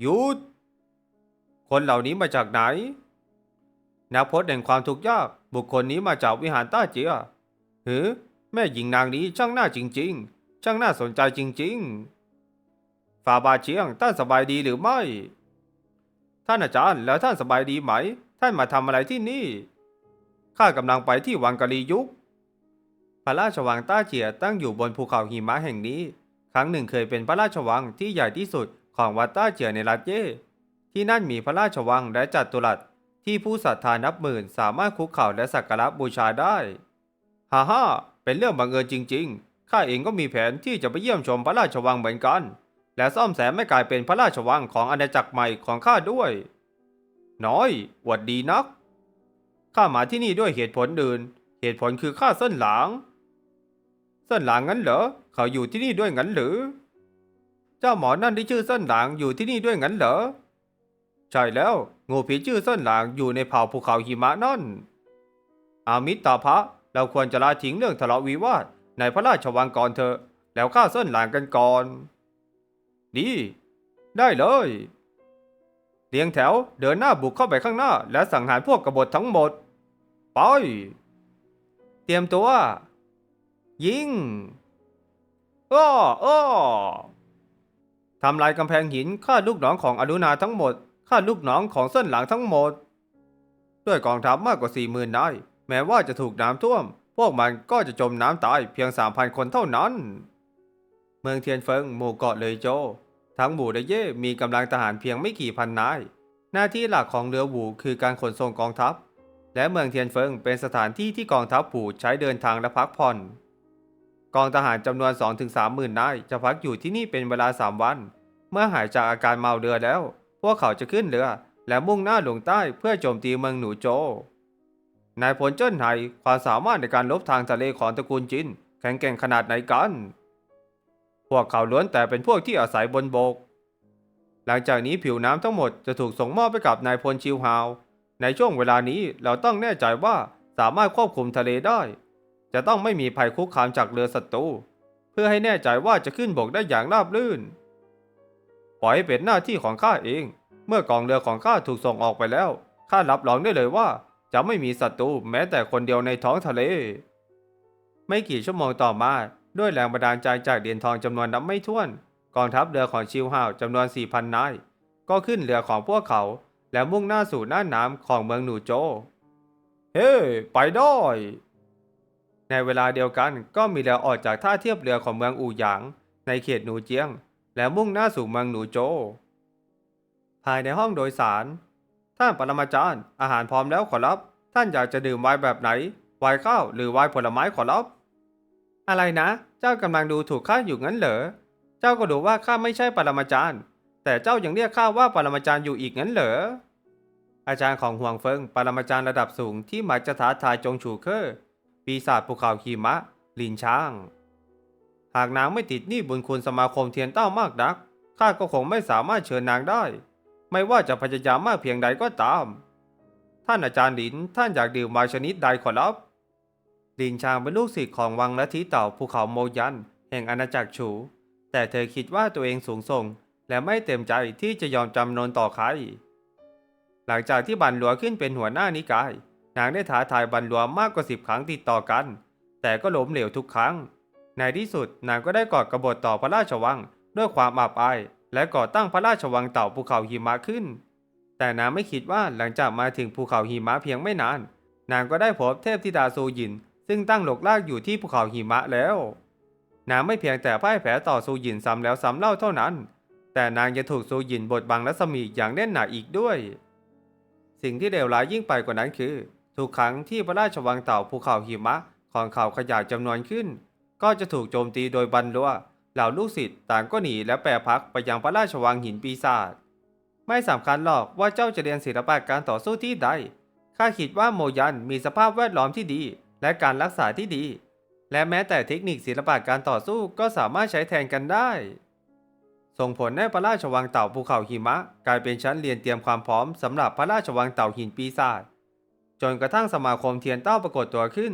หยุด คนเหล่านี้มาจากไหน นักพจน์แห่งความทุกข์ยาก บุคคลนี้มาจากวิหารต้าเจียหือ แม่หญิงนางนี้ช่างน่าจริง ๆ ช่างน่าสนใจจริง ๆ ฝ่าบาเชียงท่านสบายดีหรือไม่ ท่านอาจารย์แล้วท่านสบายดีไหม ท่านมาทำอะไรที่นี่ ข้ากำลังไปที่วังกะลียุคพระราชวังต้าเจียตั้งอยู่บนภูเขาหิมะแห่งนี้ ครั้งหนึ่งเคยเป็นพระราชวังที่ใหญ่ที่สุด ของวัดต้าเจียในรัฐเย่ที่นั่นมีพระราชวังและจัตุรัสที่ผู้ศรัทธานับหมื่นสามารถคุกเข่าและสักการะบูชาได้ฮ่าฮ่าเป็นเรื่องบังเอิญจริง ๆ ข้าเองก็มีแผนที่จะไปเยี่ยมชมพระราชวังเหมือนกัน และซ่อมแซมให้กลายเป็นพระราชวังของอาณาจักรใหม่ของข้าด้วย น้อยหวัดดีนัก ข้ามาที่นี่ด้วยเหตุผลอื่น เหตุผลคือข้าเส้นหลาง เส้นหลางงั้นเหรอ เขาอยู่ที่นี่ด้วยงั้นหรือ เจ้าหมอนั่นที่ชื่อเส้นหลางอยู่ที่นี่ด้วยงั้นเหรอ ใช่แล้ว งูผีชื่อเส้นหลางอยู่ในเผ่าภูเขาหิมะนั่น อามิตาพะเราควรจะละทิ้งเรื่องทะเลาะวิวาทในพระราชวังก่อนเถอะ แล้วฆ่าเส้นหลางกันก่อน ดี ได้เลย เรียงแถวเดินหน้าบุกเข้าไปข้างหน้า และสังหารพวกกบฏทั้งหมด ไป เตรียมตัว ยิงอ้ออ้อ ทำลายกำแพงหินฆ่าลูกน้องของอนุนาทั้งหมดฆ่าลูกน้องของเส้นหลังทั้งหมด ด้วยกองทัพมากกว่าสี่หมื่นนายแม้ว่าจะถูกน้ำท่วม พวกมันก็จะจมน้ำตายเพียงสามพันคนเท่านั้น เมืองเทียนเฟิงหมู่เกาะเลยโจ ทั้งหมู่ไดเย่มีกำลังทหารเพียงไม่กี่พันนาย หน้าที่หลักของเรือหูคือการขนส่งกองทัพ และเมืองเทียนเฟิงเป็นสถานที่ที่กองทัพผูใช้เดินทางและพักผ่อน กองทหารจำนวน 2-3หมื่นนายจะพักอยู่ที่นี่เป็นเวลา 3 วัน เมื่อหายจากอาการเมาเรือแล้ว พวกเขาจะขึ้นเรือ และมุ่งหน้าลงใต้เพื่อโจมตีเมืองหนูโจ นายพลเจิ้นไห่ความสามารถในการลบทางทะเลของตระกูลจินแข็งแกร่งขนาดไหนกัน พวกเขาล้วนแต่เป็นพวกที่อาศัยบนบก หลังจากนี้ผิวน้ำทั้งหมดจะถูกส่งมอบไปกับนายพลชิวฮาว ในช่วงเวลานี้เราต้องแน่ใจว่าสามารถควบคุมทะเลได้ จะต้องไม่มีภัยคุกคามจากเรือศัตรูเพื่อให้แน่ใจว่าจะขึ้นบกได้อย่างราบรื่น ปล่อยให้เป็นหน้าที่ของข้าเอง เมื่อกองเรือของข้าถูกส่งออกไปแล้วข้ารับรองได้เลยว่า จะไม่มีศัตรูแม้แต่คนเดียวในท้องทะเล ไม่กี่ชั่วโมงต่อมาด้วยแรงบันดาลใจจากเหรียญทองจำนวนนับไม่ถ้วน กองทัพเรือของชิวฮาวจำนวน 4,000 นาย ก็ขึ้นเรือของพวกเขา และมุ่งหน้าสู่หน่าน้ำของเมืองหนูโจ เฮ้ไปด้ ในเวลาเดียวกันก็มีเรือออกจากท่าเทียบเรือของเมืองอู่หยาง ในเขตหนูเจียง และมุ่งหน้าสู่เมืองหนูโจ ภายในห้องโดยสาร ท่านปรมาจารย์ อาหารพร้อมแล้วขอรับ ท่านอยากจะดื่มไวน์แบบไหน ไวน์ข้าวหรือไวน์ผลไม้ขอรับ อะไรนะ เจ้ากำลังดูถูกข้าอยู่งั้นเหรอ เจ้าก็รู้ว่าข้าไม่ใช่ปรมาจารย์ แต่เจ้ายังเรียกข้าว่าปรมาจารย์อยู่อีกงั้นเหรอ อาจารย์ของห่วงเฟิงปรมาจารย์ระดับสูงที่มักจะท้าทายจงฉูเคอ ปีศาจภูเขาหิมะ ลินช้าง หากนางไม่ติดหนี้บุญคุณสมาคมเทียนเต้ามากนักข้าก็คงไม่สามารถเชิญนางได้ ไม่ว่าจะพยายามมากเพียงใดก็ตาม ท่านอาจารย์หลินท่านอยากดื่มไวน์ชนิดใดขอรับลินชางเป็นลูกศิษย์ของวังลัทธิเต่าภูเขาโมยัน แห่งอาณาจักรฉู แต่เธอคิดว่าตัวเองสูงส่ง และไม่เต็มใจที่จะยอมจำนนต่อใคร หลังจากที่บันหลัวขึ้นเป็นหัวหน้านิกาย นางได้ท้าทายบันลัวมากกว่าสิบครั้งติดต่อกัน แต่ก็ล้มเหลวทุกครั้ง ในที่สุดนางก็ได้กอดกบฏต่อพระราชวังด้วยความอับอาย และก่อตั้งพระราชวังเต่าภูเขาหิมะขึ้น แต่นางไม่คิดว่าหลังจากมาถึงภูเขาหิมะเพียงไม่นาน นางก็ได้พบเทพธิดาซูยิน ซึ่งตั้งหลกลากอยู่ที่ภูเขาหิมะแล้ว นางไม่เพียงแต่พ่ายแพ้ต่อซูยินซ้ำแล้วซ้ำเล่าเท่านั้น แต่นางยังถูกซูยินบดบังรัศมีอย่างแน่นหนาอีกด้วย สิ่งที่เลวร้ายยิ่งไปกว่านั้นคือ ทุกครั้งที่พระราชวังเต่าภูเขาหิมะของเขาขยายจำนวนขึ้น ก็จะถูกโจมตีโดยบันลัวเหล่าลูกศิษย์ต่างก็หนีและแปรพักไปยังพระราชวังหินปีศาจไม่สำคัญหรอกว่าเจ้าจะเรียนศิลปะการต่อสู้ที่ใดข้าคิดว่าโมยันมีสภาพแวดล้อมที่ดี และการรักษาที่ดี และแม้แต่เทคนิคศิลปะการต่อสู้ก็สามารถใช้แทนกันได้ ส่งผลให้พระราชวังเต่าภูเขาหิมะ กลายเป็นชั้นเรียนเตรียมความพร้อมสำหรับพระราชวังเต่าหินปีศาจ จนกระทั่งสมาคมเทียนเต้าปรากฏตัวขึ้น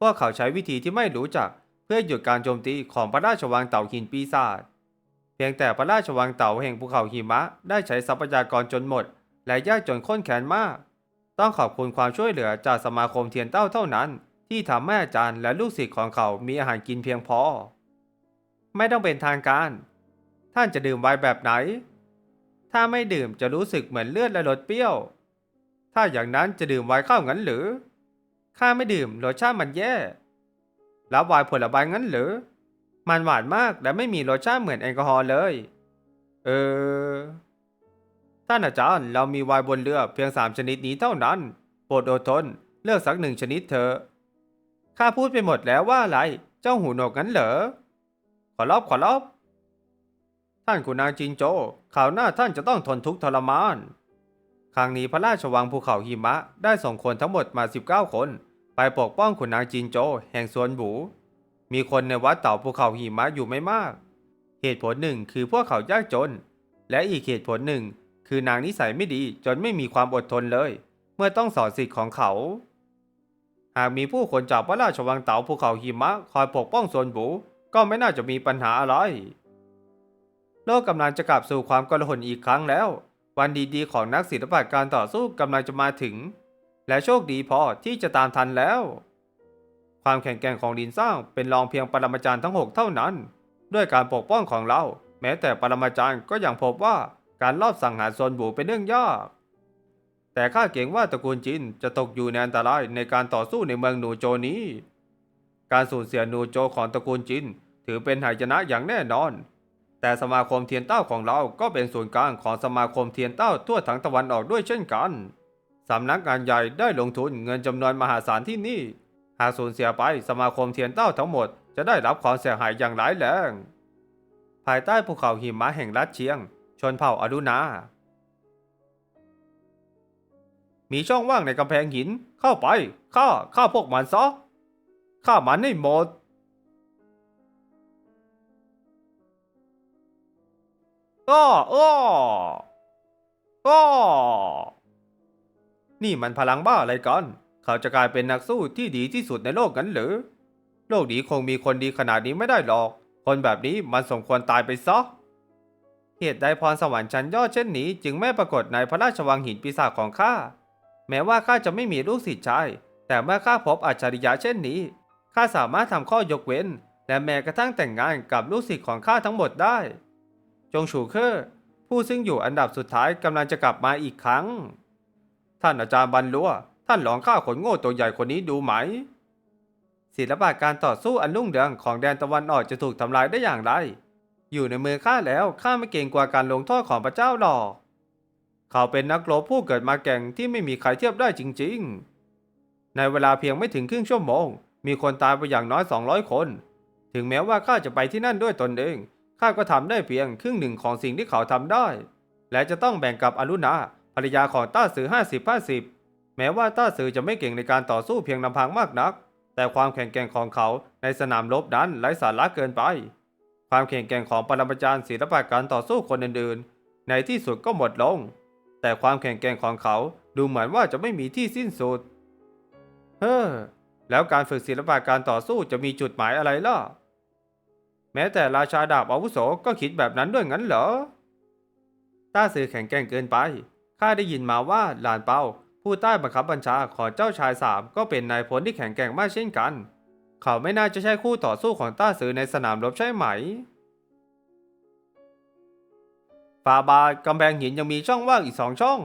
พวกเขาใช้วิธีที่ไม่รู้จัก เพื่อหยุดการโจมตีของพระราชวังเต่าหินปีศาจ เพียงแต่พระราชวังเต่าแห่งภูเขาหิมะได้ใช้ทรัพยากรจนหมด และยากจนข้นแค้นมาก ต้องขอบคุณความช่วยเหลือจากสมาคมเทียนเต้าเท่านั้น ที่ทำให้อาจารย์และลูกศิษย์ของเขามีอาหารกินเพียงพอ ไม่ต้องเป็นทางการ ท่านจะดื่มไวน์แบบไหน ถ้าไม่ดื่มจะรู้สึกเหมือนเลือดและรสเปรี้ยว ถ้าอย่างนั้นจะดื่มไวน์ข้าวงั้นหรือ ข้าไม่ดื่มรสชาติมันแย่ แล้วไวน์ผลไม้งั้นหรือ มันหวานมากและไม่มีรสชาติเหมือนแอลกอฮอล์เลย เออ ท่านอาจารย์เรามีไวน์บนเรือเพียงสามชนิดนี้เท่านั้น โปรดอดทน เลือกสักหนึ่งชนิดเถอะ ข้าพูดไปหมดแล้วว่าอะไร เจ้าหูหนวกงั้นเหรอ ขอรับขอรับท่านขุนนางจินโจข่าวหน้าท่านจะต้องทนทุกข์ทรมาน ครั้งนี้พระราชวังภูเขาหิมะได้ส่งคนทั้งหมดมา 19 คน ไปปกป้องขุนนางจินโจ แห่งสวนบู มีคนในวัดเต่าภูเขาหิมะอยู่ไม่มาก เหตุผลหนึ่งคือพวกเขายากจน และอีกเหตุผลหนึ่ง คือนางนิสัยไม่ดีจนไม่มีความอดทนเลย เมื่อต้องสอนสิทธิ์ของเขา หากมีผู้คนจากพระราชวังเต่าภูเขาหิมะคอยปกป้องโซนบู ก็ไม่น่าจะมีปัญหาอะไร โลกกำลังจะกลับสู่ความกลาหนอีกครั้งแล้ว วันดีๆ ของนักศิลปะการต่อสู้กำลังจะมาถึง และโชคดีพอที่จะตามทันแล้ว ความแข็งแกร่งของดินสร้างเป็นรองเพียงปรมาจารย์ทั้งหกเท่านั้น ด้วยการปกป้องของเรา แม้แต่ปรมาจารย์ก็ยังพบว่าการลอบสังหารโซนบูเป็นเรื่องยากแต่ข้าเกรงว่าตระกูลจินจะตกอยู่ในอันตรายในการต่อสู้ในเมืองหนูโจนี้ การสูญเสียหนูโจของตระกูลจินถือเป็นหายนะอย่างแน่นอน แต่สมาคมเทียนเต้าของเราก็เป็นศูนย์กลางของสมาคมเทียนเต้าทั่วทั้งตะวันออกด้วยเช่นกันสำนักงานใหญ่ได้ลงทุนเงินจำนวนมหาศาลที่นี่ หากสูญเสียไปสมาคมเทียนเต้าทั้งหมดจะได้รับความเสียหายอย่างร้ายแรงภายใต้ภูเขาหิมะแห่งรัฐเชียง ชนเผ่าอรุณามีช่องว่างในกำแพงหินเข้าไปฆ่าฆ่าพวกมันซะฆ่ามันให้หมด อ้ออ้ออ้อนี่มันพลังบ้าอะไรกัน เขาจะกลายเป็นนักสู้ที่ดีที่สุดในโลกนั้นหรือ โลกนี้คงมีคนดีขนาดนี้ไม่ได้หรอก คนแบบนี้มันสมควรตายไปซะ เหตุใดพรสวรรค์ชั้นยอดเช่นนี้จึงไม่ปรากฏในพระราชวังหินปีศาจของข้า แม้ว่าข้าจะไม่มีลูกศิษย์ชาย แต่เมื่อข้าพบอัจฉริยะเช่นนี้ ข้าสามารถทำข้อยกเว้น และแม้กระทั่งแต่งงานกับลูกศิษย์ของข้าทั้งหมดได้ จงฉูเคอร์ผู้ซึ่งอยู่อันดับสุดท้ายกำลังจะกลับมาอีกครั้ง ท่านอาจารย์บรรลัวท่านลองฆ่าขนโง่ตัวใหญ่คนนี้ดูไหม ศิลปะการต่อสู้อันรุ่งเรืองของแดนตะวันออกจะถูกทำลายได้อย่างไร อยู่ในมือข้าแล้วข้าไม่เกรงกลัวการลงโทษของพระเจ้าหรอก เขาเป็นนักรบผู้เกิดมาแก่งที่ไม่มีใครเทียบได้จริง ๆ ในเวลาเพียงไม่ถึงครึ่งชั่วโมง มีคนตายไปอย่างน้อย 200 คน ถึงแม้ว่าข้าจะไปที่นั่นด้วยตนเอง ข้าก็ทำได้เพียงครึ่งหนึ่งของสิ่งที่เขาทำได้ และจะต้องแบ่งกับอรุณาภรรยาของต้าสือ50 50 แม้ว่าต้าสือจะไม่เก่งในการต่อสู้เพียงลำพังมากนัก แต่ความแข็งแกร่งของเขาในสนามรบนั้นไร้สาระเกินไป ความแข็งแกร่งของปรมาจารย์ศิลปะการต่อสู้คนอื่นๆ ในที่สุดก็หมดลง แต่ความแข็งแกร่งของเขาดูเหมือนว่าจะไม่มีที่สิ้นสุด เฮ้อ แล้วการฝึกศิลปะการต่อสู้จะมีจุดหมายอะไรล่ะ แม้แต่ราชาดาบอาวุโสก็คิดแบบนั้นด้วยงั้นเหรอ ต้าสือแข็งแกร่งเกินไป ข้าได้ยินมาว่าหลานเปาผู้ใต้บังคับบัญชาของเจ้าชายสามก็เป็นนายพลที่แข็งแกร่งมากเช่นกัน เขาไม่น่าจะใช่คู่ต่อสู้ของต้าสือในสนามรบใช่ไหมฝาบาทกำแพงหินยังมีช่องว่างอีกสองช่อง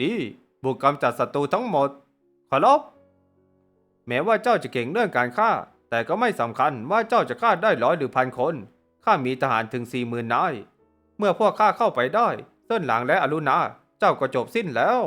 ดีบุกกำจัดศัตรูทั้งหมด ขอรบแม้ว่าเจ้าจะเก่งเรื่องการฆ่า แต่ก็ไม่สำคัญว่าเจ้าจะฆ่าได้ร้อยหรือพันคนข้ามีทหารถึงสี่หมื่นนาย เมื่อพวกข้าเข้าไปได้ เส้นหลังและอรุณา เจ้าก็จบสิ้นแล้ว